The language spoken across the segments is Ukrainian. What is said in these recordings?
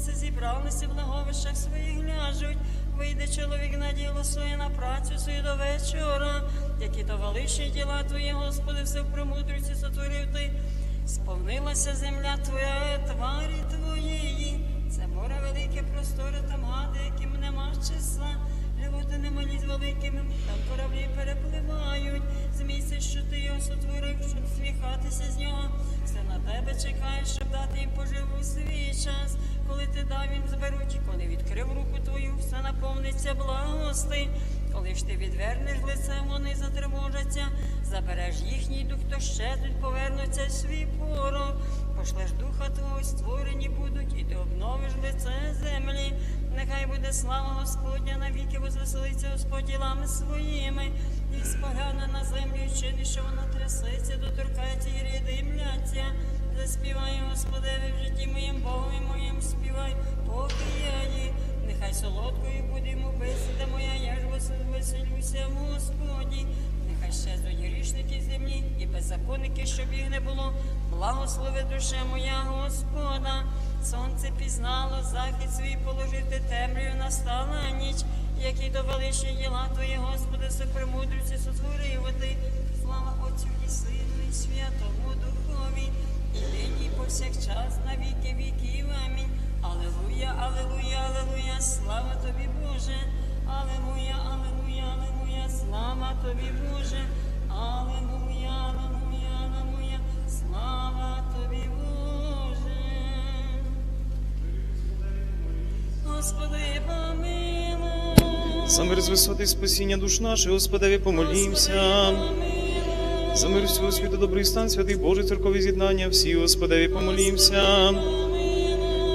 сонце зібралися в лаговищах своїх ляжуть. Вийде чоловік на діло своє на працю свою до вечора, які то величні діла твої, Господи, все в премудрості сотворив ти. Сповнилася земля твоя, тварі твоєї. Це море велике, просторе там гади, яким нема числа. Животи немалі з великими, там кораблі перепливають. З місця, що ти його сотворив, щоб сміхатися з нього. Все на тебе чекає, щоб дати їм поживу свій час. Коли ти дав їм зберуть, коли відкрив руку твою, все наповниться благости. Коли ж ти відвернеш лице, вони затривожаться, забереш їхній дух, то щезнуть, повернуться свій порох. Пошлеш духа твого, створені будуть, і ти обновиш лице землі. Нехай буде слава Господня навіки, возвеселиться Господь ділами своїми, і спогляне на землю, і чини, що вона трясеться, доторкається і ряди мляться. Заспівай, Господеві, в житті моїм Богові моїм співай, поки я є. Нехай солодкою буде йому бесіда моя, я ж весел- веселюся Господі. Нехай щезнуть грішники землі і беззаконники, щоб їх не було. Благослови душе моя Господа. Сонце пізнало, захід свій положив ти темрю, настала ніч, які то величні діла твої, Господи, все премудрості сотворив ти. Слава Отцю і Сину, і Святому і нині і повсякчас на віки віків. Амінь. Алелуя, алелуя, алелуя, слава тобі, Боже. Алелуя, алелуя, алелуя, слава тобі, Боже. Алелуя, алелуя, алелуя, слава тобі, Боже. Господи, помилуй. За мир з висоти спасіння душ наших, Господеві, помолімся. За мир всього світу, добрий стан, святий Божий церкові з'єднання, всі, Господеві, помолімся.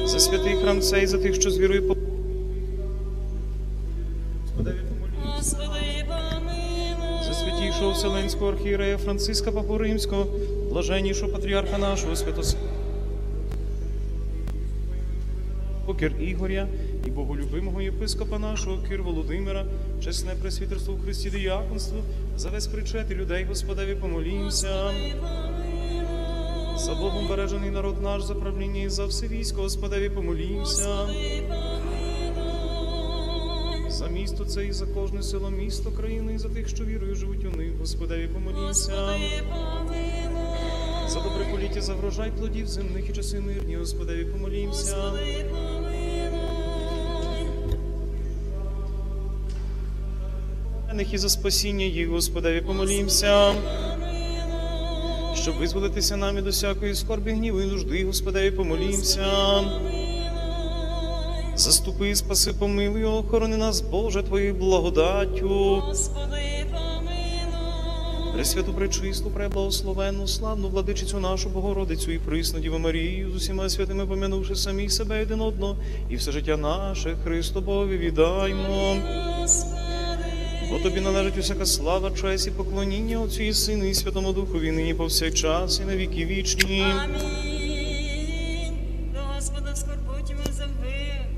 За святий храм цей, за тих, що з вірою по... За святійшого Вселенського архієрея Франциска Папу Римського, блаженнішого патріарха нашого, святос... Кир Ігоря і боголюбимого єпископа нашого Кир Володимира, чесне пресвітерство у Христі діяконство, за весь причет і людей, Господеві, помолімся. За Богом бережений народ наш, за правління і за все військо, Господеві, помолімся. За місто це і за кожне село, місто, країну, і за тих, що вірою живуть у них, Господеві, помолімся. За добре поліття, за врожай плодів земних і часи мирні, Господеві, помолімся. Них і за спасіння їх, Господеві, помолімся. Щоб визволитися нам від усякої скорби, гніву і нужди, Господеві, помолімся. Заступи, спаси, помилуй, охорони нас, Боже, Твоєю благодаттю. Пресвяту, пречисту, преблагословенну, славну владичицю нашу Богородицю і присну Діву Марію, з усіма святими помянувши самі себе один одного, і все життя наше Христу Богові віддаймо. Бо тобі належить усяка слава, честь і поклоніння Отцю і Сину і Святому Духові, нині повсякчас і на віки вічні. Амінь. До Господа в скорботі ми завви,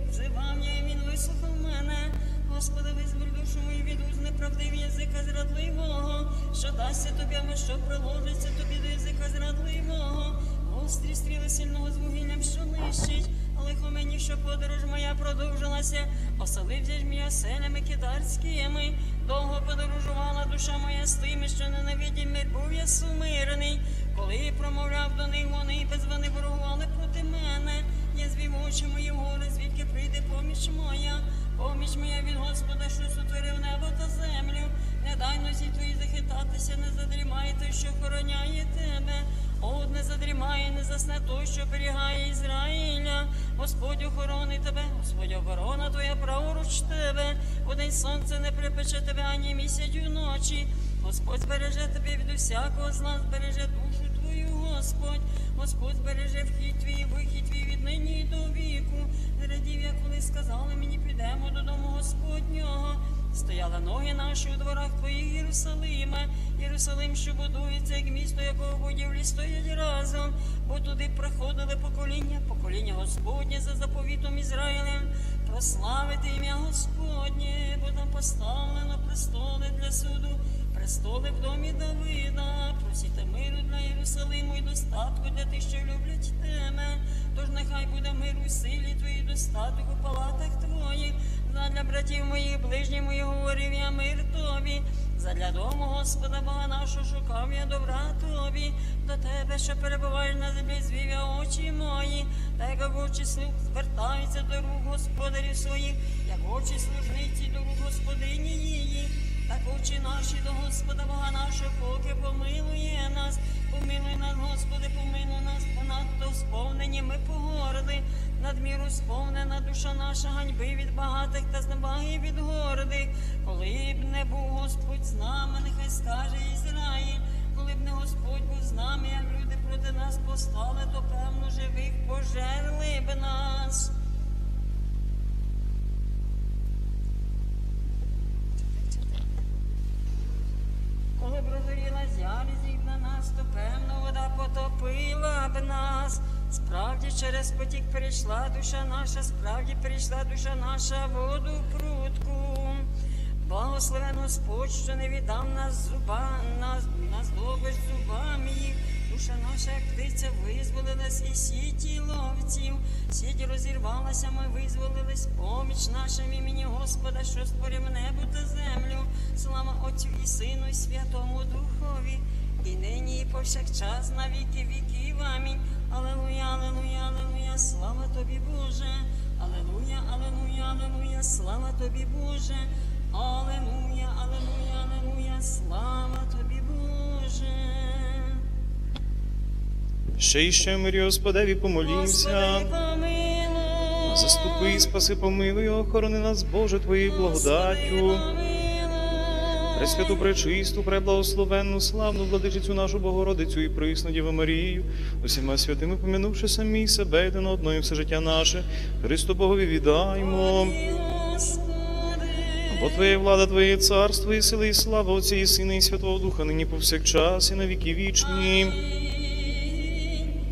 взивав я, і він вислухав мене. Господи, визволь душу мою від уз неправдив язика зрадливого, що дасться тобі, а що приложиться тобі до язика зрадливого. Гострі стріли сильного з вугіллям, що нищить. Лихо мені, що подорож моя продовжилася, оселився ж мій оселями кидарськими. Довго подорожувала душа моя з тими, що ненавидять мир, був я сумирний. Коли промовляв до них, вони без вони ворогували проти мене. Я звів очі мої вгори, звідки прийде поміч моя. Поміч моя від Господа, що сотворив небо та землю. Не дай носі твої захитатися, не задрімай той, що охороняє тебе. От не задрімає, не засне той, що оберігає Ізраїля. Господь охорони тебе, Господь оборона твоя праворуч тебе. Удень сонце не припече тебе, ані місяць уночі. Господь збереже тебе від усякого зла, збереже душу твою, Господь. Господь збереже вхід твій, вихід твій від нині до віку. Радів я, коли сказали мені, підемо додому Господнього. Стояли ноги наші у дворах твоїх Єрусалиме, Єрусалим, що будується, як місто, якого будівлі стоять разом, бо туди приходили покоління, покоління Господнє за заповітом Ізраїлем, прославити ім'я Господнє, бо там поставлено престоли для суду, престоли в домі Давида, просіте миру для Єрусалиму і достатку для тих, що люблять тебе. Тож нехай буде мир у силі твоїй достаток у палатах твоїх. Задля братів моїх, ближніх моїх говорив я мир тобі. Задля дому Господа Бога нашого шукав я добра тобі. До тебе, що перебуваєш на землі, звів я очі мої. Та як очі слуг звертаються до рук господарів своїх, як очі служниці до рук господині її. Так очі наші до Господа Бога нашого, поки помилує нас, помилуй нас, Господи, помилуй нас, понадто сповнені ми погорди, надміру сповнена душа наша ганьби від багатих та зневаги від гордих. Коли б не був Господь з нами, нехай скаже Ізраїль, коли б не Господь був з нами, як люди проти нас постали, то певно живих пожерли б нас. Коли б нас, то певно вода потопила б нас. Справді через потік перейшла душа наша, справді перейшла душа наша воду прутку. Благословен Господь, що не віддав нас зуба, нас, нас добиш зубами їх. Душа наша, як птиця, визволилась із сіті ловців. Сіть розірвалася, ми визволились, поміч нашим імені Господа, що створив небо та землю. Слава Отцю і Сину, і Святому Духові, і нині, і повсякчас, на віки віків. Амінь. Алелуя, алелуя, алелуя, слава тобі, Боже. Алелуя, алелуя, алелуя, слава тобі, Боже. Алелуя, алелуя, алелуя, слава тобі, Боже. Ще і ще мирі Господеві помолімся. Заступи, спаси, помилуй, охорони нас, Боже, Твоєю благодаттю. Пресвяту, пречисту, преблагословенну, славну владичицю нашу Богородицю і присну Діву Марію, усіма святими помянувши самі себе одного і все життя наше, Христу Богові віддаймо. Бо Твоє влада, Твоє царство, і сили, і слава Отця і Сина, і Святого Духа, нині повсякчас, і на віки вічні.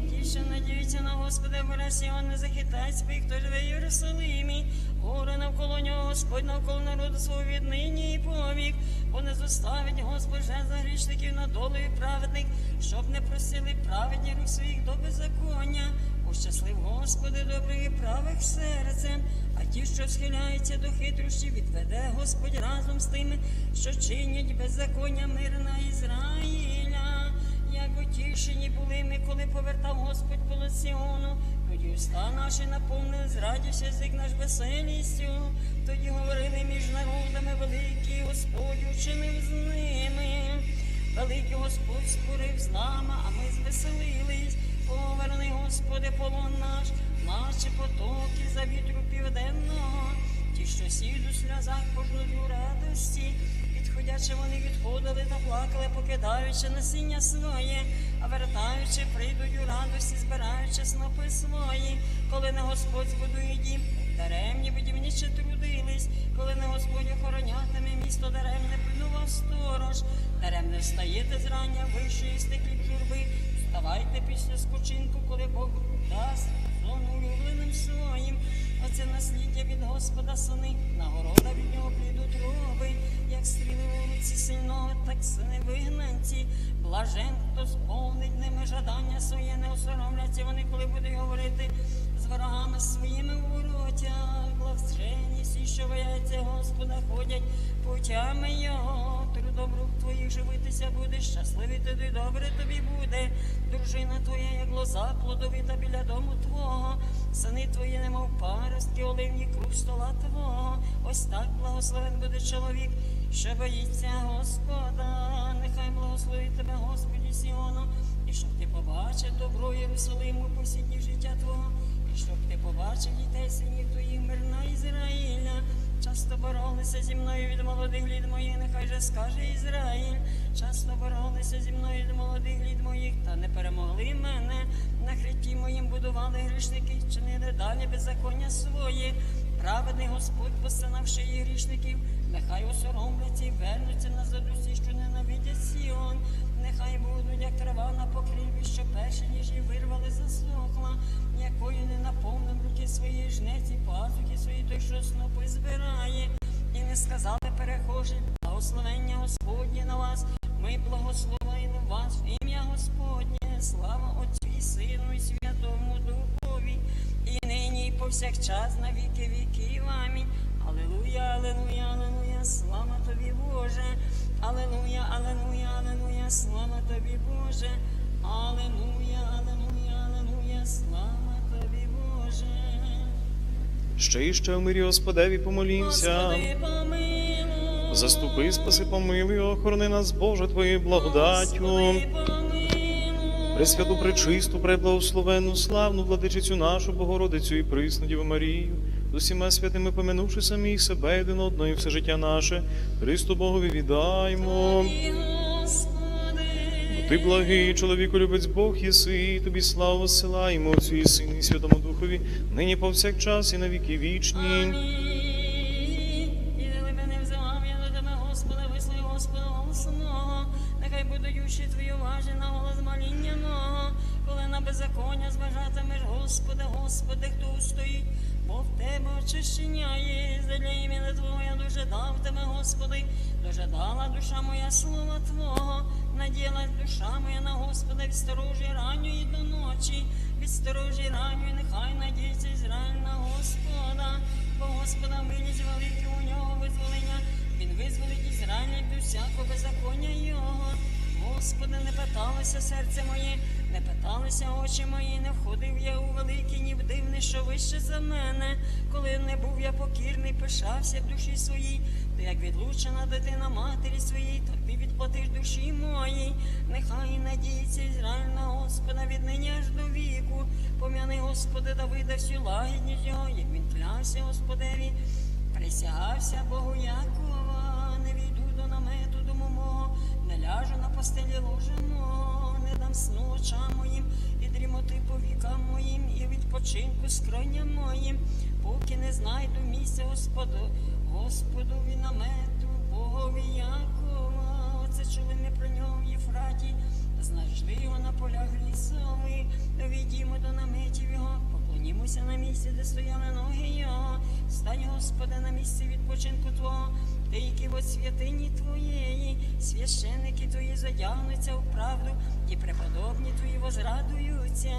Ті, що надіються на Господа, бере Сіон, не захитай спить, хто живе в Єрусалимі. Гори навколо нього, Господь навколо народу свого віднині і повік. Бо не зоставить Господь за грішників на долю і праведних, щоб не просили праведні рук своїх до беззаконня. Ощаслив Господи, добрих і правих серцем, а ті, що схиляються до хитрощі, відведе Господь разом з тими, що чинять беззаконня мир на Ізраїля. Як утішені були ми, коли повертав Господь коло Сіону, тоді уста наші наповнили зрадівся язик наш веселістю. Тоді говорили між народами великий Господь учинив з ними. Великий Господь спорив з нами, а ми звеселились. Поверни, Господи, полон наш, наче потоки за вітру південного. Ті, що сіють у сльозах пожнуть радості, Відходячи вони відходили та плакали, покидаючи насіння своє, а вертаючи, прийдуть у радості, збираючи снопи свої, коли не Господь збудує дім, даремні будівничі трудились, коли не Господь охоронятиме місто, даремне плював сторож, даремне встаєте зрання, із хліб журби, вставайте після скучинку, коли Бог дасть сон улюбленим своїм. Оце насліддя від Господа сини, нагорода від нього прийдуть роби, як стріли вулиці сильно, так сини вигнанці. Блажен, хто сповнить ними жадання своє, не осоромляться вони, коли будуть говорити з ворогами своїми в воротях. Блажені всі, що бояться Господа, ходять путями його. Трудом живитися будеш, щасливий тоді добре тобі буде. Дружина твоя, як лоза плодовита біля дому твого, сини твої, немов паростки, оливні круг стола твого. Ось так благословен буде чоловік, що боїться Господа. Нехай благословить тебе, Господі Сіону, і щоб ти побачив добро Єрусалиму посідні життя твого, і щоб ти побачив дітей синів твоїх мирна Ізраїля. Часто боролися зі мною від молодих літ моїх, нехай же скаже Ізраїль. Часто боролися зі мною від молодих літ моїх, та не перемогли мене. На хребті моїм будували грішники, чинили далі беззаконня своє. Праведний Господь, постанавши її грішників, нехай осоромляться і вернуться назад усі, що ненавидять Сіон. Нехай будуть, як трава на покрівлі, що перші ніж її вирвали засохла, якою не свої і пазухи свої, той, що снопи збирає. І не сказали перехожі, благословення Господнє на вас. Ми благословили вас в ім'я Господнє. Слава Отцю і Сину і Святому Духові. І нині, і повсякчас, на віки віків. Амінь. Алелуя, алелуя, алелуя, слава тобі, Боже. Алелуя, алелуя, алелуя, слава тобі, Боже. Алелуя, алелуя, алелуя, слава. Ще і ще в мирі Господеві помолімся. Заступи, спаси, помилуй, охорони нас, Боже, Твоєю благодаттю. Пресвяту, пречисту, преблагословенну, славну владичицю нашу, Богородицю і присну Діву Марію, з усіма святими помянувши самі себе один одного і все життя наше, Христу Богові віддаймо. Ти благий, чоловіку любець Бог єси, тобі славу зсилаємо Отцю і Сину і Святому Духові, нині повсякчас і на віки вічні. Амінь. Мене. Коли не був я покірний, пишався в душі своїй, то як відлучена дитина матері своїй, то ти відплатиш душі моїй. Нехай надіється Ізраїль на Господа від нині аж до віку. Пом'яни, Господи, Давида всю лагідність його, як він клявся Господеві, присягався Богу Якова, не війду до намету дому мого, не ляжу на постелі ложа мого, не дам сну очам моїм, дрімоти по вікам моїм, і відпочинку скроням моїм, поки не знайду місця Господу, Господові намету, Богові Якова. Оце чули ми про нього в Єфраті, знайшли його на полях лісових, довідімо до наметів його, поклонімося на місці, де стояли ноги його, стань, Господи, на місці відпочинку Твого, ти, які в святині Твоєї, священники Твої задягнуться в правду, і преподобні Твої возрадуються.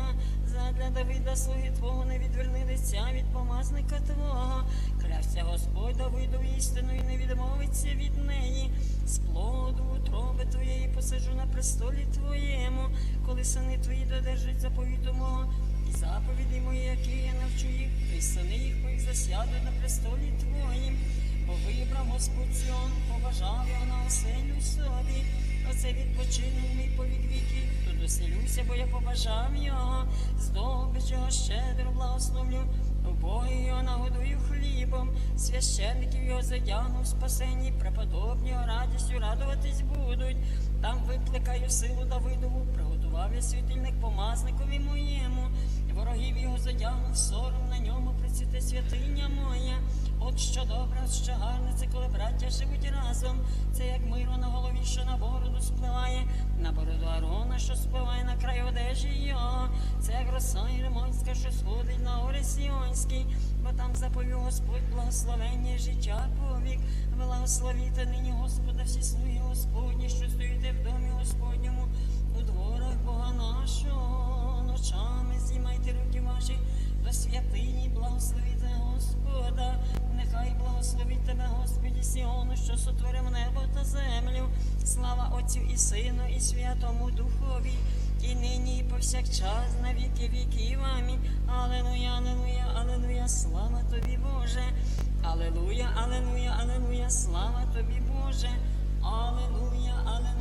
Задля Давида слуги Твого не відверни лиця від помазника Твого. Клявся Господь Давиду істиною не відмовиться від неї. З плоду утроби Твоєї посаджу на престолі Твоєму, коли сини Твої додержать заповіту мого. І заповіді мої, які я навчу їх, й сини їх моїх засядуть на престолі Твоїм. Бо вибрав Господь Сіон, побажав його на оселю собі. Оце відпочинок мій повік віків, тут доселюся, бо я побажав його. Здобич його щедро благословлю, убоги його нагодую хлібом, священників його задягну в спасенні, преподобні його радістю радуватись будуть. Там викликаю силу Давидову, приготував я світильник помазникові моєму. Ворогів його задягнув сором на ньому прицвіте святиня моя. От що добре, от що гарне, це коли браття живуть разом. Це як миро на голові, що на бороду спливає, на бороду Арона, що спливає на край одежі його. Це як роса Єремонська, що сходить на гори Сіонський, бо там заповів Господь благословення життя повік. Благословіте нині Господа, всі слуги Господні, що стоїте в домі Господньому, у дворах Бога нашого, ночами знімайте руки ваші до святині, благословіте Господа, нехай благословить тебе, Господі Сіону, що сотворив небо та землю. Слава Отцю і Сину, і Святому Духові, і нині, і повсякчас, на віки віків. Амінь. Алелуя, алелуя, алелуя, слава тобі, Боже. Алелуя, алелуя, алелуя, слава тобі, Боже. Алелуя, алелуя,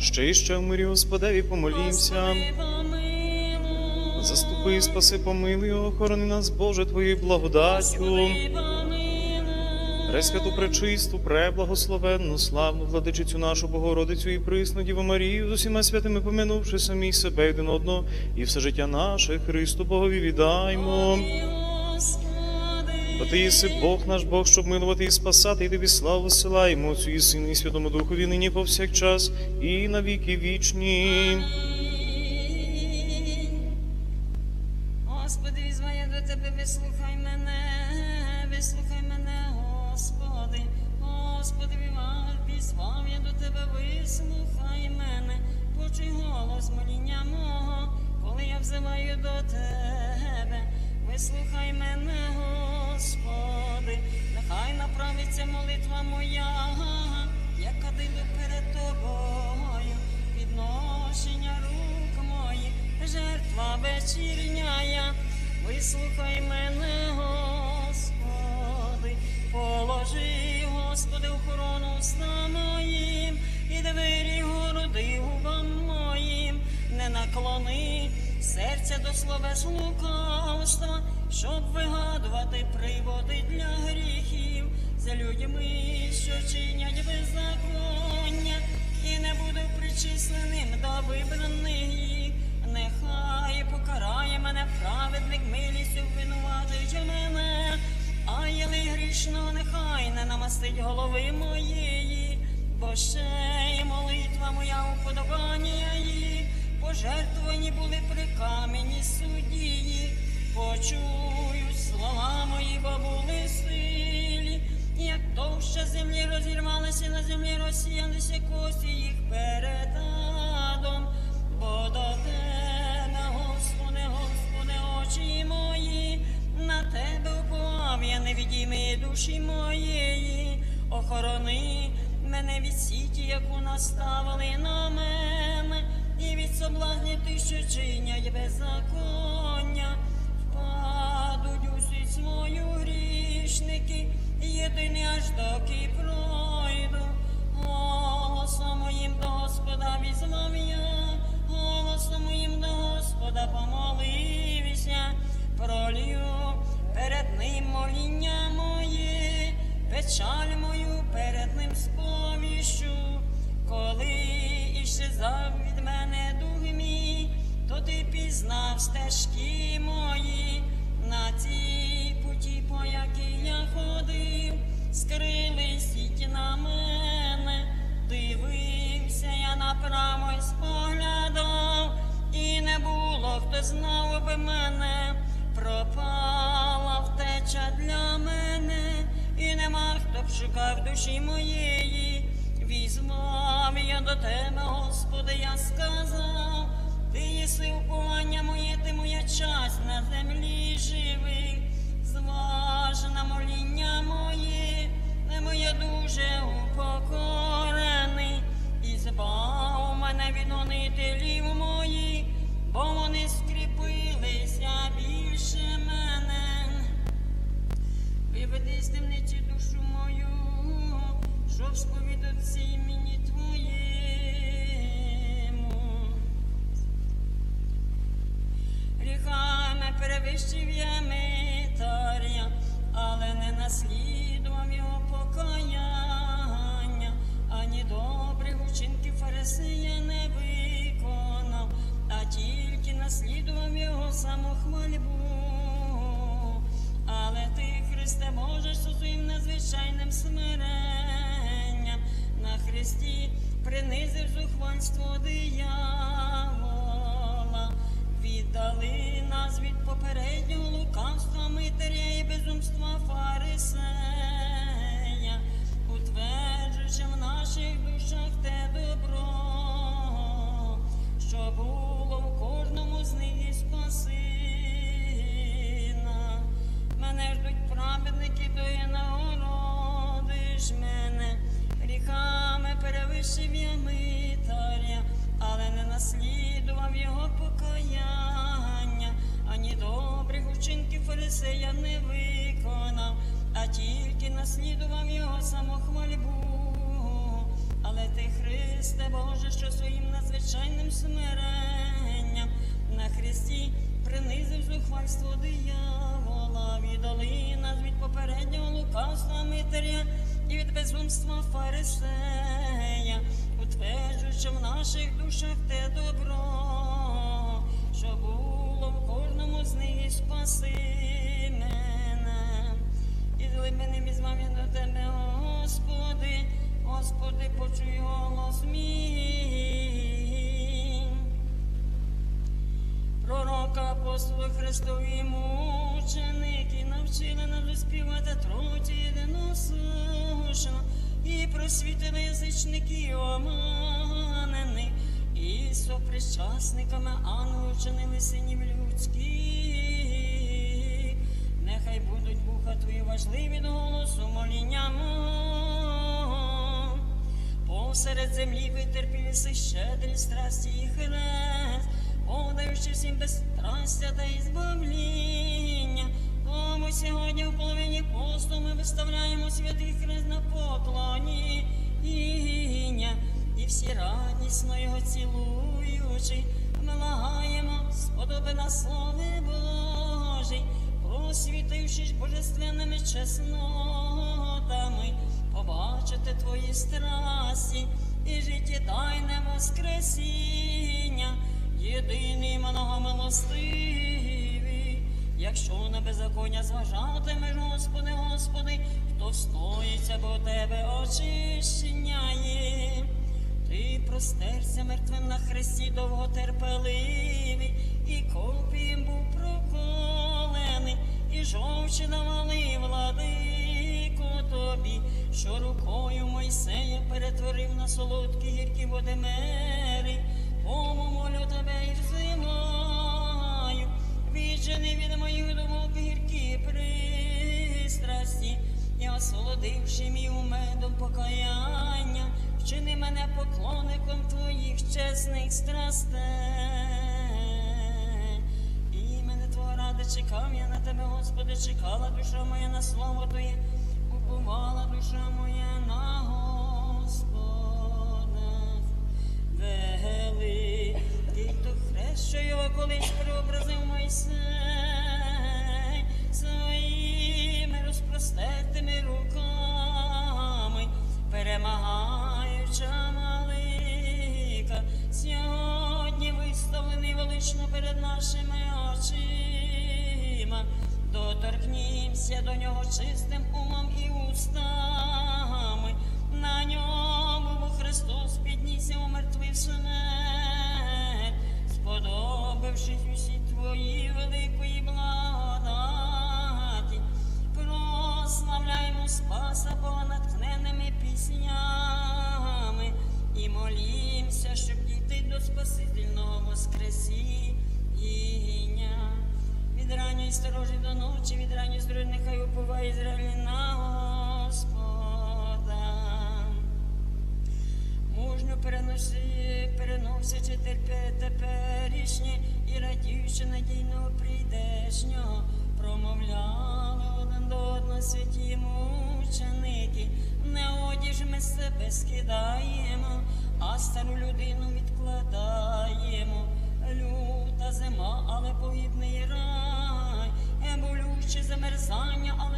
Ще і ще в мирі Господеві помолімся. Заступи, спаси, помилуй, охорони нас, Боже, Твоєю благодаттю. Пресвяту, пречисту, преблагословенну, славну владичицю нашу Богородицю і присну Діву Марію, з усіма святими помянувши самі себе один одного, і все життя наше Христу Богові віддаймо. Бо ти єси Бог наш Бог, щоб милувати і спасати, і тобі славу силаємо Отцю і Сину і Святому Духові нині повсякчас і на віки вічні. Направиться молитва моя, яка дійду перед тобою, підношення рук моїх, жертва вечірняя. Вислухай мене, Господи, положи, Господи, охорону уста моїм, і двері городи губам моїм, не наклони серця до словес лукавства, щоб вигадувати приводи для гріхів за людьми, що чинять беззаконня, і не буду причисленим до вибраних. Нехай покарає мене праведник милістю винуватить мене, а єли грішно, нехай не намастить голови моєї, бо ще й молитва моя уподобання її, пожертвовані були при камені судії, почую слова мої, бо були силі, як землі розірвалися на землі, розсіялися кості їх перед адом, бо до тебе, Господи, Господи, очі мої, на тебе уповав я не душі моєї, охорони мене від сіті, яку наставили на мене, і від соблазнів тих, що чинять беззаконня, впадуть у суть мою грішники, єдиний аж доки пройду. Голосом моїм до Господа візьмав я, голосом моїм до Господа помолився, пролью перед ним моління моє, печаль мою перед ним сповіщу, коли іщезав від мене дух мій, то ти пізнав стежки мої. На цій путі, по якій я ходив, скрили сіті на мене, дивився я направо й споглядав, і не було, хто знав би мене, пропала втеча для мене, і нема хто б шукав душі моєї. Візьмав я до тебе, Господи, я сказав, ти єси уповання моє, ти моя часть на землі живих, зважена моління моє, не я дуже упокорений, і збав мене від Христові мученики навчили нас співати троті єдиносушно і просвітили язичників оманених, і сопричасниками ангелів вчинили синів людських. Нехай будуть вуха твої важливі до голосу моління. Посеред землі витерпілі си щедрі страсті і хрест, подаючи всім безстрастя та і збавління. Тому сьогодні в половині посту ми виставляємо святий хрест на поклоні Ігня, і всі радісно його цілуючи, ми лагаємо, сподоби на слови Божий, просвітившись божественними чеснотами, побачити твої страсті і життєдайне воскресіння, єдиний многомилостивий. Якщо на беззаконня зважатимеш, Господи, Господи, хто стоїться, бо тебе очищення. Ти простерся мертвим на хресті довготерпеливий, і копієм був проколений, і жовчі давали владико тобі, що рукою Мойсея перетворив на солодкі гіркі води мери. Тому тебе і взимаю, віджени від моїх думок гіркі пристрасті, і осолодивши мій медом покаяння, вчини мене поклонником твоїх чесних страстей. І мене твого ради чекав, я на тебе, Господи, чекала душа моя на слово Твоє, уповала душа моя на Господа. Великий то хрест, його колись преобразив Мойсей, своїми розпростертими руками, перемагаюча малика, сьогодні виставлений велично перед нашими очима. Доторкнімся до нього чистим умом і устами.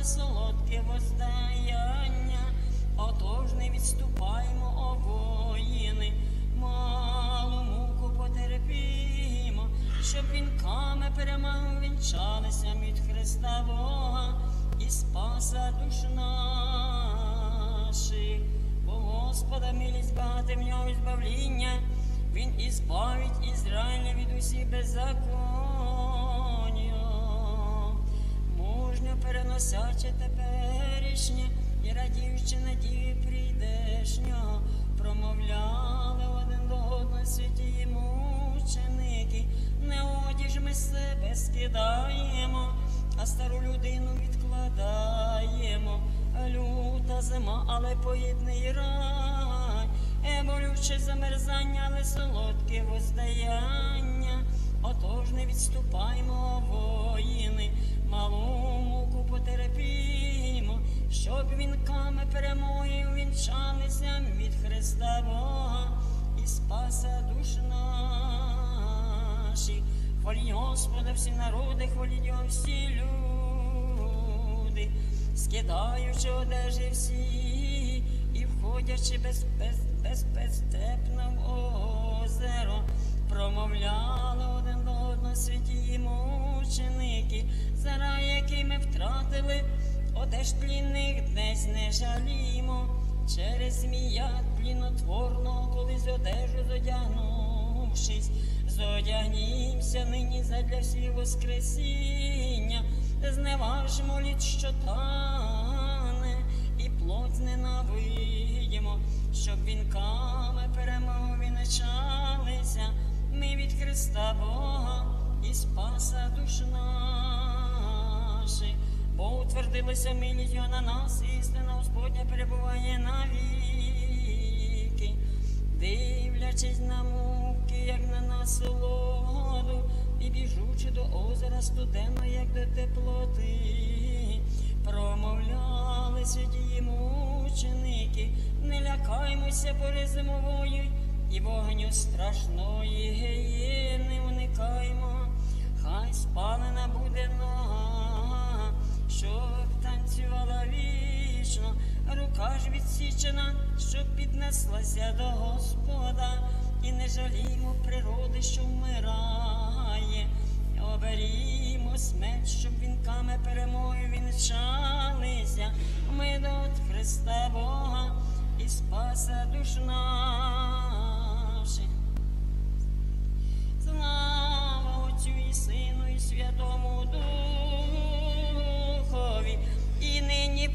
Солодке воздаяння. Отож не відступаймо, о воїни, малу муку потерпімо, щоб вінками перемог вінчалися від Христа Бога і спаса душ наших. Бо Господа милість багата в нього збавління, Він і збавить Ізраїля від усіх беззаконня переносячи теперішнє і радіючи надії прийдешнього, промовляли один до одного святі мученики, не одіж ми себе скидаємо, а стару людину відкладаємо. Люта зима, але поїдний рай, е, болюче замерзання, але солодке воздаяння. Отож не відступаймо, воїни, малу муку потерпімо, щоб вінками перемоги увінчалися від Христа Бога і спаса душ наших. Хваліть Господа всі народи, хваліть його всі люди, скидаючи одежі всі і входячи без, без, без, безстепно в озеро, промовляли до мученики, зара, які ми втратили, одеж тлінних днесь не жалімо, через змія тлінотворного, коли з одежу зодягнувшись, зодягнімся нині задля всіх воскресіння, зневажмо літ, що тане, і плоть ненавидимо, щоб вінками перемоги вінчалися. Ми від Христа Бога і спаса душ наших. Бо утвердилася милість його на нас, істина Господня перебуває навіки, дивлячись на муки, як на насолоду, і біжучи до озера студенно, як до теплоти, промовляли святі мученики, не лякаймося пори зимової, і вогню страшної гієни уникаймо, хай спалена буде нога, щоб танцювала вічно, рука ж відсічена, щоб піднеслася до Господа, і не жалімо природи, що вмирає. Оберімо смерть, щоб вінками перемоги вінчалися. Ми до Христа Бога і спаса душ наших.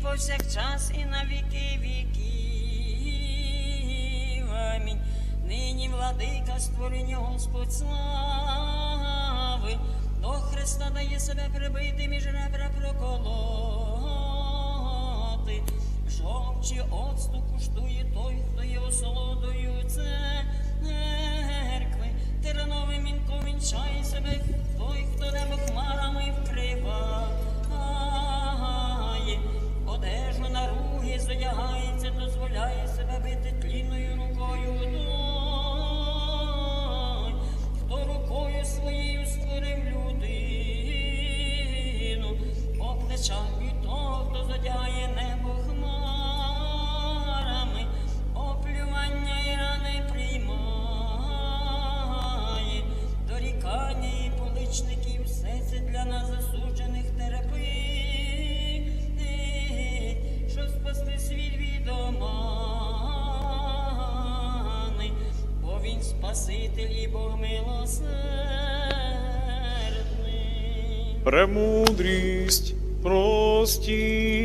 Повсякчас, і на віки віків. Амінь. Нині владика створення Господь слави, до Христа дає себе прибити, між ребра проколоти. Жовчі оцту куштує той, хто є осолодою церкви. Терновим вінком вінчає себе той, хто небо хмарами вкриває. Премудрість прості.